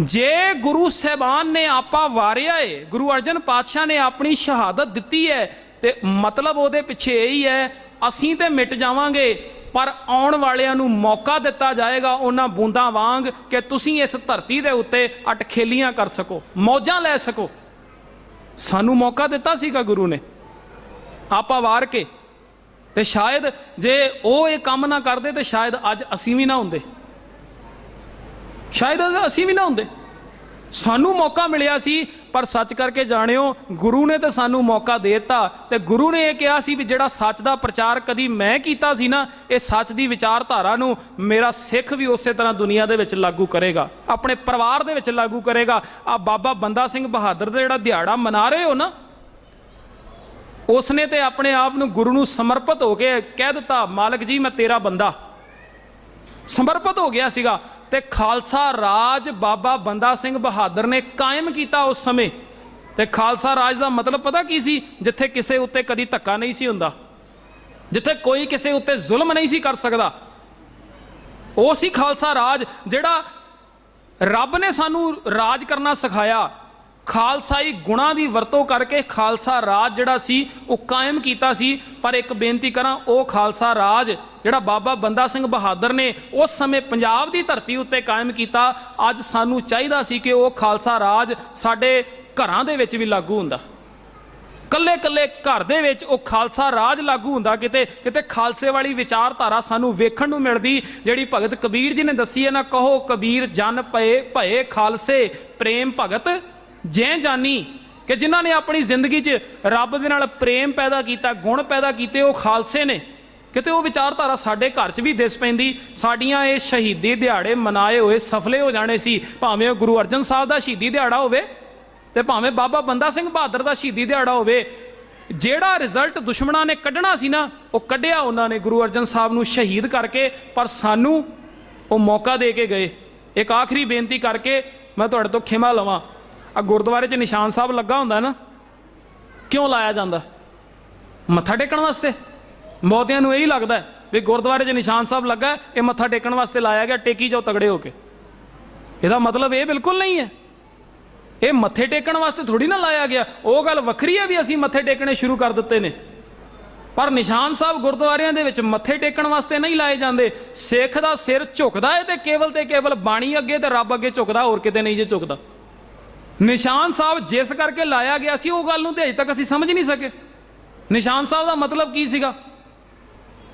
ਜੇ ਗੁਰੂ ਸਾਹਿਬਾਨ ਨੇ ਆਪਾ ਵਾਰਿਆ ਏ, ਗੁਰੂ ਅਰਜਨ ਪਾਤਸ਼ਾਹ ਨੇ ਆਪਣੀ ਸ਼ਹਾਦਤ ਦਿੱਤੀ ਹੈ ਤੇ ਮਤਲਬ ਉਹਦੇ ਪਿੱਛੇ ਇਹ ਹੀ ਹੈ, ਅਸੀਂ ਤੇ ਮਿਟ ਜਾਵਾਂਗੇ, ਪਰ ਆਉਣ ਵਾਲਿਆਂ ਨੂੰ ਮੌਕਾ ਦਿੱਤਾ ਜਾਏਗਾ ਉਹਨਾਂ ਬੂੰਦਾਂ ਵਾਂਗ ਕਿ ਤੁਸੀਂ ਇਸ ਧਰਤੀ ਦੇ ਉੱਤੇ ਅਟਖੇਲੀਆਂ ਕਰ ਸਕੋ, ਮੌਜਾਂ ਲੈ ਸਕੋ। ਸਾਨੂੰ ਮੌਕਾ ਦਿੱਤਾ ਸੀਗਾ ਗੁਰੂ ਨੇ। ਆਪਾ ਵਾਰ ਕੇ। ਤੇ ਸ਼ਾਇਦ ਜੇ ਉਹ ਇਹ ਕੰਮ ਨਾ ਕਰਦੇ, ਤੇ ਸ਼ਾਇਦ ਅੱਜ ਅਸੀਂ ਵੀ ਨਾ ਹੁੰਦੇ। ਸ਼ਾਇਦ ਅਸੀਂ ਵੀ ਨਾ ਹੁੰਦੇ। ਸਾਨੂੰ ਮੌਕਾ ਮਿਲਿਆ ਸੀ, ਪਰ ਸੱਚ ਕਰਕੇ ਜਾਣਿਓ, ਗੁਰੂ ਨੇ ਤਾਂ ਸਾਨੂੰ ਮੌਕਾ ਦੇ ਦਿੱਤਾ। ਤੇ ਗੁਰੂ ਨੇ ਇਹ ਕਿਹਾ ਸੀ ਵੀ ਜਿਹੜਾ ਸੱਚ ਦਾ ਪ੍ਰਚਾਰ ਕਦੀ ਮੈਂ ਕੀਤਾ ਸੀ ਨਾ, ਇਹ ਸੱਚ ਦੀ ਵਿਚਾਰਧਾਰਾ ਨੂੰ ਮੇਰਾ ਸਿੱਖ ਵੀ ਉਸੇ ਤਰ੍ਹਾਂ ਦੁਨੀਆ ਦੇ ਵਿੱਚ ਲਾਗੂ ਕਰੇਗਾ। ਆਪਣੇ ਪਰਿਵਾਰ ਦੇ ਵਿੱਚ ਲਾਗੂ ਕਰੇਗਾ। ਆ ਬਾਬਾ ਬੰਦਾ ਸਿੰਘ ਬਹਾਦਰ ਦਾ ਜਿਹੜਾ ਦਿਹਾੜਾ ਮਨਾ ਰਹੇ ਹੋ ਨਾ, ਉਸਨੇ ਤੇ ਆਪਣੇ ਆਪ ਨੂੰ ਗੁਰੂ ਨੂੰ ਸਮਰਪਿਤ ਹੋ ਕੇ ਕਹਿ ਦਿੱਤਾ, ਮਾਲਕ ਜੀ, ਮੈਂ ਤੇਰਾ ਬੰਦਾ। ਸਮਰਪਿਤ ਹੋ ਗਿਆ ਸੀਗਾ। ਤੇ ਖਾਲਸਾ ਰਾਜ ਬਾਬਾ ਬੰਦਾ ਸਿੰਘ ਬਹਾਦਰ ਨੇ ਕਾਇਮ ਕੀਤਾ ਉਸ ਸਮੇਂ। ਤੇ ਖਾਲਸਾ ਰਾਜ ਦਾ ਮਤਲਬ ਪਤਾ ਕੀ ਸੀ? ਜਿੱਥੇ ਕਿਸੇ ਉੱਤੇ ਕਦੀ ਧੱਕਾ ਨਹੀਂ ਸੀ ਹੁੰਦਾ। ਜਿੱਥੇ ਕੋਈ ਕਿਸੇ ਉੱਤੇ ਜ਼ੁਲਮ ਨਹੀਂ ਸੀ ਕਰ ਸਕਦਾ। ਉਹ ਸੀ ਖਾਲਸਾ ਰਾਜ ਜਿਹੜਾ ਰੱਬ ਨੇ ਸਾਨੂੰ ਰਾਜ ਕਰਨਾ ਸਿਖਾਇਆ। ਖਾਲਸਾਈ ਗੁਣਾ ਦੀ ਵਰਤੋਂ ਕਰਕੇ ਖਾਲਸਾ ਰਾਜ ਜਿਹੜਾ ਸੀ, ਉਹ ਕਾਇਮ ਕੀਤਾ ਸੀ। ਪਰ ਇੱਕ ਬੇਨਤੀ ਕਰਾਂ, ਉਹ ਖਾਲਸਾ ਰਾਜ ਜਿਹੜਾ ਬਾਬਾ ਬੰਦਾ ਸਿੰਘ ਬਹਾਦਰ ਨੇ ਉਸ ਸਮੇਂ ਪੰਜਾਬ ਦੀ ਧਰਤੀ ਉੱਤੇ ਕਾਇਮ ਕੀਤਾ, ਅੱਜ ਸਾਨੂੰ ਚਾਹੀਦਾ ਸੀ ਕਿ ਉਹ ਖਾਲਸਾ ਰਾਜ ਸਾਡੇ ਘਰਾਂ ਦੇ ਵਿੱਚ ਵੀ ਲਾਗੂ ਹੁੰਦਾ। ਕੱਲੇ ਕੱਲੇ ਘਰ ਦੇ ਵਿੱਚ ਉਹ ਖਾਲਸਾ ਰਾਜ ਲਾਗੂ ਹੁੰਦਾ, ਕਿਤੇ ਕਿਤੇ ਖਾਲਸੇ ਵਾਲੀ ਵਿਚਾਰਧਾਰਾ ਸਾਨੂੰ ਵੇਖਣ ਨੂੰ ਮਿਲਦੀ। ਜਿਹੜੀ ਭਗਤ ਕਬੀਰ ਜੀ ਨੇ ਦੱਸੀ ਹੈ ਨਾ, ਕਹੋ ਕਬੀਰ ਜਨ ਪਏ ਭਏ ਖਾਲਸੇ, ਪ੍ਰੇਮ ਭਗਤ ਜੈ ਜਾਨੀ ਕਿ ਜਿਨ੍ਹਾਂ ਨੇ ਆਪਣੀ ਜ਼ਿੰਦਗੀ 'ਚ ਰੱਬ ਦੇ ਨਾਲ ਪ੍ਰੇਮ ਪੈਦਾ ਕੀਤਾ, ਗੁਣ ਪੈਦਾ ਕੀਤੇ, ਉਹ ਖਾਲਸੇ ਨੇ। ਕਿਤੇ ਉਹ ਵਿਚਾਰਧਾਰਾ ਸਾਡੇ ਘਰ 'ਚ ਵੀ ਦਿਸ ਪੈਂਦੀ, ਸਾਡੀਆਂ ਇਹ ਸ਼ਹੀਦੀ ਦਿਹਾੜੇ ਮਨਾਏ ਹੋਏ, ਸਫਲੇ ਹੋ ਜਾਣੇ ਸੀ। ਭਾਵੇਂ ਉਹ ਗੁਰੂ ਅਰਜਨ ਸਾਹਿਬ ਦਾ ਸ਼ਹੀਦੀ ਦਿਹਾੜਾ ਹੋਵੇ ਤੇ ਭਾਵੇਂ ਬਾਬਾ ਬੰਦਾ ਸਿੰਘ ਬਹਾਦਰ ਦਾ ਸ਼ਹੀਦੀ ਦਿਹਾੜਾ ਹੋਵੇ, ਜਿਹੜਾ ਰਿਜ਼ਲਟ ਦੁਸ਼ਮਣਾਂ ਨੇ ਕੱਢਣਾ ਸੀ ਨਾ, ਉਹ ਕੱਢਿਆ ਉਹਨਾਂ ਨੇ ਗੁਰੂ ਅਰਜਨ ਸਾਹਿਬ ਨੂੰ ਸ਼ਹੀਦ ਕਰਕੇ, ਪਰ ਸਾਨੂੰ ਉਹ ਮੌਕਾ ਦੇ ਕੇ ਗਏ। ਇੱਕ ਆਖਰੀ ਬੇਨਤੀ ਕਰਕੇ ਮੈਂ ਤੁਹਾਡੇ ਤੋਂ ਖਿਮਾ ਲਵਾਂ। ਆ ਗੁਰਦੁਆਰੇ 'ਚ ਨਿਸ਼ਾਨ ਸਾਹਿਬ ਲੱਗਾ ਹੁੰਦਾ ਨਾ, ਕਿਉਂ ਲਾਇਆ ਜਾਂਦਾ? ਮੱਥਾ ਟੇਕਣ ਵਾਸਤੇ? ਬਹੁਤਿਆਂ ਨੂੰ ਇਹੀ ਲੱਗਦਾ ਵੀ ਗੁਰਦੁਆਰੇ 'ਚ ਨਿਸ਼ਾਨ ਸਾਹਿਬ ਲੱਗਾ ਇਹ ਮੱਥਾ ਟੇਕਣ ਵਾਸਤੇ ਲਾਇਆ ਗਿਆ, ਟੇਕੀ ਜਾਓ ਤਗੜੇ ਹੋ ਕੇ। ਇਹਦਾ ਮਤਲਬ ਇਹ ਬਿਲਕੁਲ ਨਹੀਂ ਹੈ। ਇਹ ਮੱਥੇ ਟੇਕਣ ਵਾਸਤੇ ਥੋੜੀ ਨਾ ਲਾਇਆ ਗਿਆ। ਉਹ ਗੱਲ ਵੱਖਰੀ ਹੈ ਵੀ ਅਸੀਂ ਮੱਥੇ ਟੇਕਣੇ ਸ਼ੁਰੂ ਕਰ ਦਿੱਤੇ ਨੇ। ਪਰ ਨਿਸ਼ਾਨ ਸਾਹਿਬ ਗੁਰਦੁਆਰਿਆਂ ਦੇ ਵਿੱਚ ਮੱਥੇ ਟੇਕਣ ਵਾਸਤੇ ਨਹੀਂ ਲਾਏ ਜਾਂਦੇ। ਸਿੱਖ ਦਾ ਸਿਰ ਝੁਕਦਾ ਹੈ ਤੇ ਕੇਵਲ ਤੇ ਕੇਵਲ ਬਾਣੀ ਅੱਗੇ ਤੇ ਰੱਬ ਅੱਗੇ ਝੁਕਦਾ, ਹੋਰ ਕਿਤੇ ਨਹੀਂ ਜੇ ਝੁਕਦਾ। ਨਿਸ਼ਾਨ ਸਾਹਿਬ ਜਿਸ ਕਰਕੇ ਲਾਇਆ ਗਿਆ ਸੀ, ਉਹ ਗੱਲ ਨੂੰ ਤੇ ਅਜੇ ਤੱਕ ਅਸੀਂ ਸਮਝ ਨਹੀਂ ਸਕੇ। ਨਿਸ਼ਾਨ ਸਾਹਿਬ ਦਾ ਮਤਲਬ ਕੀ ਸੀਗਾ?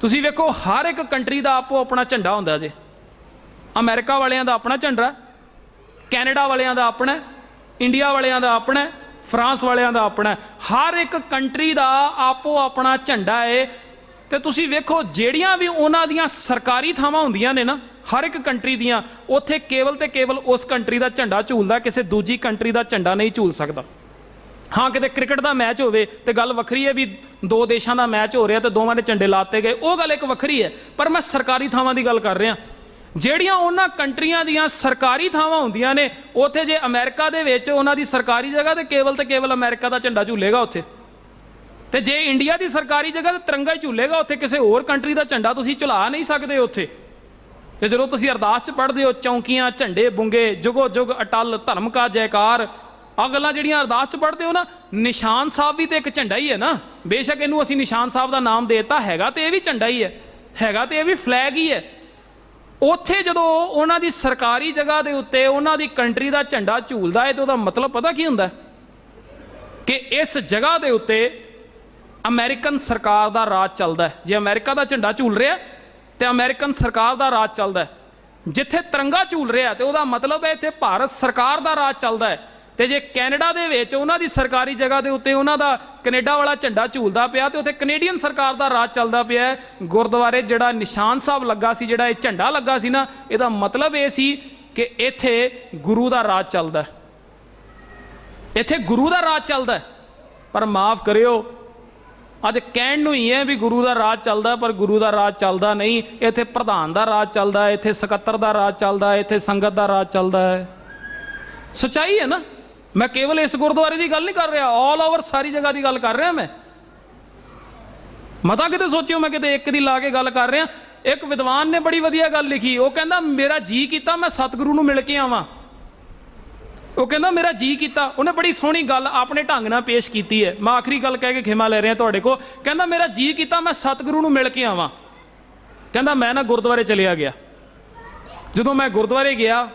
ਤੁਸੀਂ ਵੇਖੋ, ਹਰ ਇੱਕ ਕੰਟਰੀ ਦਾ ਆਪੋ ਆਪਣਾ ਝੰਡਾ ਹੁੰਦਾ ਜੇ। ਅਮਰੀਕਾ ਵਾਲਿਆਂ ਦਾ ਆਪਣਾ ਝੰਡਾ, ਕੈਨੇਡਾ ਵਾਲਿਆਂ ਦਾ ਆਪਣਾ, ਇੰਡੀਆ ਵਾਲਿਆਂ ਦਾ ਆਪਣਾ, ਫਰਾਂਸ ਵਾਲਿਆਂ ਦਾ ਆਪਣਾ। ਹਰ ਇੱਕ ਕੰਟਰੀ ਦਾ ਆਪੋ ਆਪਣਾ ਝੰਡਾ ਹੈ ਤੇ ਤੁਸੀਂ ਵੇਖੋ, ਜਿਹੜੀਆਂ ਵੀ ਉਹਨਾਂ ਦੀਆਂ ਸਰਕਾਰੀ ਥਾਵਾਂ ਹੁੰਦੀਆਂ ਨੇ ਨਾ ਹਰ ਇੱਕ ਕੰਟਰੀ ਦੀਆਂ, ਉੱਥੇ ਕੇਵਲ ਤੇ ਕੇਵਲ ਉਸ ਕੰਟਰੀ ਦਾ ਝੰਡਾ ਝੂਲਦਾ, ਕਿਸੇ ਦੂਜੀ ਕੰਟਰੀ ਦਾ ਝੰਡਾ ਨਹੀਂ ਝੂਲ ਸਕਦਾ। ਹਾਂ, ਕਿਤੇ ਕ੍ਰਿਕਟ ਦਾ ਮੈਚ ਹੋਵੇ ਤੇ ਗੱਲ ਵੱਖਰੀ ਹੈ ਵੀ ਦੋ ਦੇਸ਼ਾਂ ਦਾ ਮੈਚ ਹੋ ਰਿਹਾ ਤੇ ਦੋਵਾਂ ਦੇ ਝੰਡੇ ਲਾਤੇ ਗਏ। ਉਹ ਗੱਲ ਇੱਕ ਵੱਖਰੀ ਹੈ, ਪਰ ਮੈਂ ਸਰਕਾਰੀ ਥਾਵਾਂ ਦੀ ਗੱਲ ਕਰ ਰਿਹਾ। ਜਿਹੜੀਆਂ ਉਹਨਾਂ ਕੰਟਰੀਆਂ ਦੀਆਂ ਸਰਕਾਰੀ ਥਾਵਾਂ ਹੁੰਦੀਆਂ ਨੇ, ਉੱਥੇ ਜੇ ਅਮਰੀਕਾ ਦੇ ਵਿੱਚ ਉਹਨਾਂ ਦੀ ਸਰਕਾਰੀ ਜਗ੍ਹਾ ਤੇ ਕੇਵਲ ਤੇ ਕੇਵਲ ਅਮਰੀਕਾ ਦਾ ਝੰਡਾ ਝੂਲੇਗਾ ਉੱਥੇ। ਤੇ ਜੇ ਇੰਡੀਆ ਦੀ ਸਰਕਾਰੀ ਜਗ੍ਹਾ ਤੇ ਤਿਰੰਗਾ ਹੀ ਝੂਲੇਗਾ, ਉੱਥੇ ਕਿਸੇ ਹੋਰ ਕੰਟਰੀ ਦਾ ਝੰਡਾ ਤੁਸੀਂ ਝੁਲਾ ਨਹੀਂ ਸਕਦੇ ਉੱਥੇ। ਤੇ ਜਦੋਂ ਤੁਸੀਂ ਅਰਦਾਸ ਚ ਪੜ੍ਹਦੇ ਹੋ, ਚੌਂਕੀਆਂ, ਝੰਡੇ ਬੁੰਗੇ, ਜੁਗੋ ਜੁਗ, ਅਟਲ, ਧਰਮ ਕਾ ਜੈਕਾਰ ਆ ਗੱਲਾਂ ਜਿਹੜੀਆਂ ਅਰਦਾਸ ਚ ਪੜ੍ਹਦੇ ਹੋ ਨਾ, ਨਿਸ਼ਾਨ ਸਾਹਿਬ ਵੀ ਤੇ ਇੱਕ ਝੰਡਾ ਹੀ ਹੈ ਨਾ। ਬੇਸ਼ੱਕ ਇਹਨੂੰ ਅਸੀਂ ਨਿਸ਼ਾਨ ਸਾਹਿਬ ਦਾ ਨਾਮ ਦੇਤਾ, ਹੈਗਾ ਤੇ ਇਹ ਵੀ ਝੰਡਾ ਹੀ ਹੈ, ਹੈਗਾ ਤੇ ਇਹ ਵੀ ਫਲੈਗ ਹੀ ਹੈ। ਉੱਥੇ ਜਦੋਂ ਉਹਨਾਂ ਦੀ ਸਰਕਾਰੀ ਜਗ੍ਹਾ ਦੇ ਉੱਤੇ ਉਹਨਾਂ ਦੀ ਕੰਟਰੀ ਦਾ ਝੰਡਾ ਝੂਲਦਾ ਹੈ, ਤੇ ਉਹਦਾ ਮਤਲਬ ਪਤਾ ਕੀ ਹੁੰਦਾ ਕਿ ਇਸ ਜਗ੍ਹਾ ਦੇ ਉੱਤੇ ਅਮਰੀਕਨ ਸਰਕਾਰ ਦਾ ਰਾਜ ਚੱਲਦਾ ਹੈ। ਜੇ ਅਮਰੀਕਾ ਦਾ ਝੰਡਾ ਝੂਲ ਰਿਹਾ ਤੇ ਅਮਰੀਕਨ ਸਰਕਾਰ ਦਾ ਰਾਜ ਚੱਲਦਾ ਜਿੱਥੇ ਤਿਰੰਗਾ ਝੂਲ ਰਿਹਾ ਤੇ ਉਹਦਾ ਮਤਲਬ ਹੈ ਇੱਥੇ ਭਾਰਤ ਸਰਕਾਰ ਦਾ ਰਾਜ ਚੱਲਦਾ ਹੈ। ਤੇ ਜੇ ਕੈਨੇਡਾ ਦੇ ਵਿੱਚ ਉਹਨਾਂ ਦੀ ਸਰਕਾਰੀ ਜਗ੍ਹਾ ਦੇ ਉੱਤੇ ਉਹਨਾਂ ਦਾ ਕੈਨੇਡਾ ਵਾਲਾ ਝੰਡਾ ਝੂਲਦਾ ਪਿਆ ਤੇ ਉੱਥੇ ਕੈਨੇਡੀਅਨ ਸਰਕਾਰ ਦਾ ਰਾਜ ਚੱਲਦਾ ਪਿਆ ਗੁਰਦੁਆਰੇ ਜਿਹੜਾ ਨਿਸ਼ਾਨ ਸਾਹਿਬ ਲੱਗਾ ਸੀ, ਜਿਹੜਾ ਇਹ ਝੰਡਾ ਲੱਗਾ ਸੀ ਨਾ, ਇਹਦਾ ਮਤਲਬ ਇਹ ਸੀ ਕਿ ਇੱਥੇ ਗੁਰੂ ਦਾ ਰਾਜ ਚੱਲਦਾ ਇੱਥੇ ਗੁਰੂ ਦਾ ਰਾਜ ਚੱਲਦਾ ਪਰ ਮਾਫ ਕਰਿਓ ਅੱਜ ਕਹਿਣ ਨੂੰ ਹੀ ਹੈ ਵੀ ਗੁਰੂ ਦਾ ਰਾਜ ਚੱਲਦਾ, ਪਰ ਗੁਰੂ ਦਾ ਰਾਜ ਚੱਲਦਾ ਨਹੀਂ। ਇੱਥੇ ਪ੍ਰਧਾਨ ਦਾ ਰਾਜ ਚੱਲਦਾ ਇੱਥੇ ਸਕੱਤਰ ਦਾ ਰਾਜ ਚੱਲਦਾ ਇੱਥੇ ਸੰਗਤ ਦਾ ਰਾਜ ਚੱਲਦਾ ਹੈ। ਸਚਾਈ ਹੈ ਨਾ? ਮੈਂ ਕੇਵਲ ਇਸ ਗੁਰਦੁਆਰੇ ਦੀ ਗੱਲ ਨਹੀਂ ਕਰ ਰਿਹਾ ਆਲ ਓਵਰ ਸਾਰੀ ਜਗ੍ਹਾ ਦੀ ਗੱਲ ਕਰ ਰਿਹਾ ਮੈਂ। ਮਤਾ ਕਿਤੇ ਸੋਚਿਓ, ਮੈਂ ਕਿਤੇ ਇੱਕ ਦੀ ਲਾ ਕੇ ਗੱਲ ਕਰ ਰਿਹਾ। ਇੱਕ ਵਿਦਵਾਨ ਨੇ ਬੜੀ ਵਧੀਆ ਗੱਲ ਲਿਖੀ, ਉਹ ਕਹਿੰਦਾ, ਮੇਰਾ ਜੀ ਕੀਤਾ, ਮੈਂ ਸਤਿਗੁਰੂ ਨੂੰ ਮਿਲ ਕੇ ਆਵਾਂ। ਉਹ ਕਹਿੰਦਾ, ਮੇਰਾ ਜੀ ਕੀਤਾ। ਉਹਨੇ ਬੜੀ ਸੋਹਣੀ ਗੱਲ ਆਪਣੇ ਢੰਗ ਨਾਲ ਪੇਸ਼ ਕੀਤੀ ਹੈ। ਮੈਂ ਆਖਰੀ ਗੱਲ ਕਹਿ ਕੇ ਖਿਮਾ ਲੈ ਰਿਹਾ ਤੁਹਾਡੇ ਕੋ ਕਹਿੰਦਾ, ਮੇਰਾ ਜੀ ਕੀਤਾ, ਮੈਂ ਸਤਿਗੁਰੂ ਨੂੰ ਮਿਲ ਕੇ ਆਵਾਂ। ਕਹਿੰਦਾ, ਮੈਂ ਨਾ ਗੁਰਦੁਆਰੇ ਚਲਿਆ ਗਿਆ। ਜਦੋਂ ਮੈਂ ਗੁਰਦੁਆਰੇ ਗਿਆ,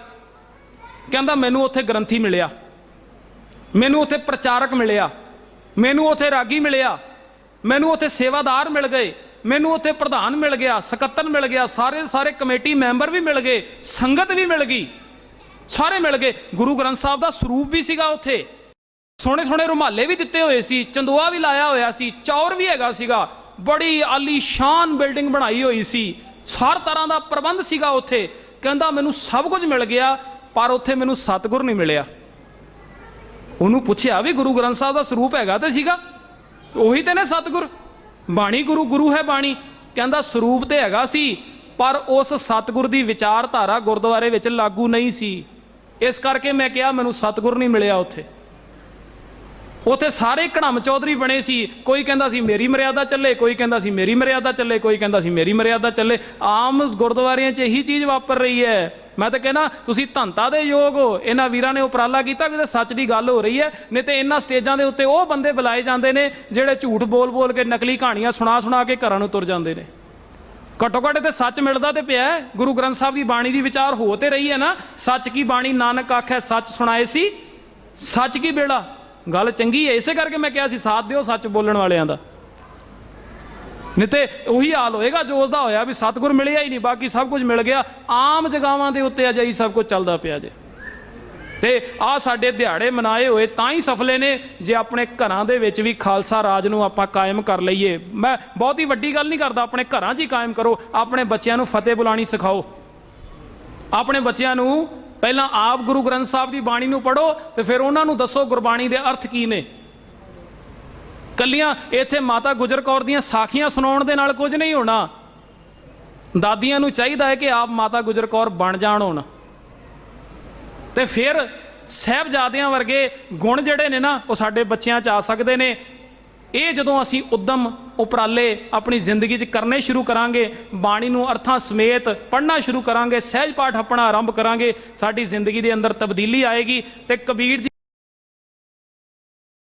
ਕਹਿੰਦਾ, ਮੈਨੂੰ ਉੱਥੇ ਗ੍ਰੰਥੀ ਮਿਲਿਆ। ਮੈਨੂੰ ਉੱਥੇ ਪ੍ਰਚਾਰਕ ਮਿਲਿਆ। ਮੈਨੂੰ ਉੱਥੇ ਰਾਗੀ ਮਿਲਿਆ। ਮੈਨੂੰ ਉੱਥੇ ਸੇਵਾਦਾਰ ਮਿਲ ਗਏ। ਮੈਨੂੰ ਉੱਥੇ ਪ੍ਰਧਾਨ ਮਿਲ ਗਿਆ, ਸਕੱਤਰ ਮਿਲ ਗਿਆ। ਸਾਰੇ ਸਾਰੇ ਕਮੇਟੀ ਮੈਂਬਰ ਵੀ ਮਿਲ ਗਏ। ਸੰਗਤ ਵੀ ਮਿਲ ਗਈ। ਸਾਰੇ ਮਿਲ ਗਏ। ਗੁਰੂ ਗ੍ਰੰਥ ਸਾਹਿਬ ਦਾ ਸਰੂਪ ਵੀ ਸੀਗਾ ਉੱਥੇ। ਸੋਹਣੇ ਸੋਹਣੇ ਰੁਮਾਲੇ ਵੀ ਦਿੱਤੇ ਹੋਏ ਸੀ, ਚੰਦੋਆ ਵੀ ਲਾਇਆ ਹੋਇਆ ਸੀ, ਚੌਰ ਵੀ ਹੈਗਾ ਸੀਗਾ। ਬੜੀ ਆਲੀਸ਼ਾਨ ਬਿਲਡਿੰਗ ਬਣਾਈ ਹੋਈ ਸੀ। ਹਰ ਤਰ੍ਹਾਂ ਦਾ ਪ੍ਰਬੰਧ ਸੀਗਾ ਉੱਥੇ। ਕਹਿੰਦਾ, ਮੈਨੂੰ ਸਭ ਕੁਝ ਮਿਲ ਗਿਆ, ਪਰ ਉੱਥੇ ਮੈਨੂੰ ਸਤਿਗੁਰ ਨਹੀਂ ਮਿਲਿਆ। ਉਹਨੂੰ ਪੁੱਛਿਆ ਵੀ, ਗੁਰੂ ਗ੍ਰੰਥ ਸਾਹਿਬ ਦਾ ਸਰੂਪ ਹੈਗਾ ਤੇ ਸੀਗਾ? ਉਹੀ ਤੇ ਨੇ ਸਤਿਗੁਰ। ਬਾਣੀ ਗੁਰੂ ਗੁਰੂ ਹੈ ਬਾਣੀ। ਕਹਿੰਦਾ, ਸਰੂਪ ਤੇ ਹੈਗਾ ਸੀ, ਪਰ ਉਸ ਸਤਿਗੁਰ ਦੀ ਵਿਚਾਰਧਾਰਾ ਗੁਰਦੁਆਰੇ ਵਿੱਚ ਲਾਗੂ ਨਹੀਂ ਸੀ। ਇਸ ਕਰਕੇ ਮੈਂ ਕਿਹਾ ਮੈਨੂੰ ਸਤਿਗੁਰ ਨਹੀਂ ਮਿਲਿਆ ਉੱਥੇ। ਉੱਥੇ ਸਾਰੇ ਕੜਮ ਚੌਧਰੀ ਬਣੇ ਸੀ। ਕੋਈ ਕਹਿੰਦਾ ਸੀ, ਮੇਰੀ ਮਰਿਆਦਾ ਚੱਲੇ। ਕੋਈ ਕਹਿੰਦਾ ਸੀ, ਮੇਰੀ ਮਰਿਆਦਾ ਚੱਲੇ। ਕੋਈ ਕਹਿੰਦਾ ਸੀ, ਮੇਰੀ ਮਰਿਆਦਾ ਚੱਲੇ। ਆਮ ਗੁਰਦੁਆਰਿਆਂ 'ਚ ਇਹੀ ਚੀਜ਼ ਵਾਪਰ ਰਹੀ ਹੈ। ਮੈਂ ਤਾਂ ਕਹਿੰਦਾ, ਤੁਸੀਂ ਧੰਤਾ ਦੇ ਯੋਗ ਹੋ। ਇਹਨਾਂ ਵੀਰਾਂ ਨੇ ਉਪਰਾਲਾ ਕੀਤਾ ਕਿ ਸੱਚ ਦੀ ਗੱਲ ਹੋ ਰਹੀ ਹੈ। ਨਹੀਂ ਤੇ ਇਹਨਾਂ ਸਟੇਜਾਂ ਦੇ ਉੱਤੇ ਉਹ ਬੰਦੇ ਬੁਲਾਏ ਜਾਂਦੇ ਨੇ, ਜਿਹੜੇ ਝੂਠ ਬੋਲ-ਬੋਲ ਕੇ ਨਕਲੀ ਕਹਾਣੀਆਂ ਸੁਣਾ-ਸੁਣਾ ਕੇ ਘਰਾਂ ਨੂੰ ਤੁਰ ਜਾਂਦੇ ਨੇ। ਘੱਟੋ ਘੱਟ ਤੇ ਸੱਚ ਮਿਲਦਾ ਤੇ ਪਿਆ ਗੁਰੂ ਗ੍ਰੰਥ ਸਾਹਿਬ ਦੀ ਬਾਣੀ ਦੀ ਵਿਚਾਰ ਹੋ ਤੇ ਰਹੀ ਹੈ ਨਾ। ਸੱਚ ਕੀ ਬਾਣੀ ਨਾਨਕ ਆਖੈ, ਸੱਚ ਸੁਣਾਏ ਸੀ। ਸੱਚ ਕੀ ਬੇੜਾ? ਗੱਲ ਚੰਗੀ ਹੈ, ਇਸੇ ਕਰਕੇ ਮੈਂ ਕਿਹਾ ਸੀ, ਸਾਥ ਦਿਓ ਸੱਚ ਬੋਲਣ ਵਾਲਿਆਂ ਦਾ। ਨਹੀਂ ਤੇ ਉਹੀ ਹਾਲ ਹੋਏਗਾ, ਜੋ ਉਸਦਾ ਹੋਇਆ ਵੀ ਸਤਿਗੁਰ ਮਿਲਿਆ ਹੀ ਨਹੀਂ, ਬਾਕੀ ਸਭ ਕੁਝ ਮਿਲ ਗਿਆ। ਆਮ ਜਗਾਵਾਂ ਦੇ ਉੱਤੇ ਅਜਿਹੀ ਸਭ ਕੁਝ ਚੱਲਦਾ ਪਿਆ ਜੇ। ਤੇ ਆ ਸਾਡੇ ਦਿਹਾੜੇ ਮਨਾਏ ਹੋਏ ਤਾਂ ਹੀ ਸਫਲੇ ਨੇ, ਜੇ ਆਪਣੇ ਘਰਾਂ ਦੇ ਵਿੱਚ ਵੀ ਖਾਲਸਾ ਰਾਜ ਨੂੰ ਆਪਾਂ ਕਾਇਮ ਕਰ ਲਈਏ। ਮੈਂ ਬਹੁਤੀ ਵੱਡੀ ਗੱਲ ਨਹੀਂ ਕਰਦਾ, ਆਪਣੇ ਘਰਾਂ 'ਚ ਹੀ ਕਾਇਮ ਕਰੋ, ਆਪਣੇ ਬੱਚਿਆਂ ਨੂੰ ਫਤਿਹ ਬੁਲਾਣੀ ਸਿਖਾਓ। ਆਪਣੇ ਬੱਚਿਆਂ ਨੂੰ ਪਹਿਲਾਂ ਆਪ ਗੁਰੂ ਗ੍ਰੰਥ ਸਾਹਿਬ ਦੀ ਬਾਣੀ ਨੂੰ ਪੜ੍ਹੋ ਤੇ ਫਿਰ ਉਹਨਾਂ ਨੂੰ ਦੱਸੋ ਗੁਰਬਾਣੀ ਦੇ ਅਰਥ ਕੀ ਨੇ। ਕੱਲੀਆਂ ਇੱਥੇ ਮਾਤਾ ਗੁਜਰ ਕੌਰ ਦੀਆਂ ਸਾਖੀਆਂ ਸੁਣਾਉਣ ਦੇ ਨਾਲ ਕੁਝ ਨਹੀਂ ਹੋਣਾ। ਦਾਦੀਆਂ ਨੂੰ ਚਾਹੀਦਾ ਹੈ ਕਿ ਆਪ ਮਾਤਾ ਗੁਜਰ ਕੌਰ ਬਣ ਜਾਣ ਹੋਣ। ਤੇ ਫਿਰ ਸਹਿਬਜ਼ਾਦਿਆਂ ਵਰਗੇ ਗੁਣ ਜਿਹੜੇ ਨੇ ਨਾ, ਉਹ ਸਾਡੇ ਬੱਚਿਆਂ 'ਚ ਆ ਸਕਦੇ ਨੇ। ਇਹ ਜਦੋਂ ਅਸੀਂ ਉਦਮ ਉਪਰਾਲੇ ਆਪਣੀ ਜ਼ਿੰਦਗੀ 'ਚ ਕਰਨੇ ਸ਼ੁਰੂ ਕਰਾਂਗੇ, ਬਾਣੀ ਨੂੰ ਅਰਥਾਂ ਸਮੇਤ ਪੜ੍ਹਨਾ ਸ਼ੁਰੂ ਕਰਾਂਗੇ, ਸਹਿਜ ਪਾਠ ਆਪਣਾ ਆਰੰਭ ਕਰਾਂਗੇ, ਸਾਡੀ ਜ਼ਿੰਦਗੀ ਦੇ ਅੰਦਰ ਤਬਦੀਲੀ ਆਏਗੀ ਤੇ ਕਬੀਰ ਜੀ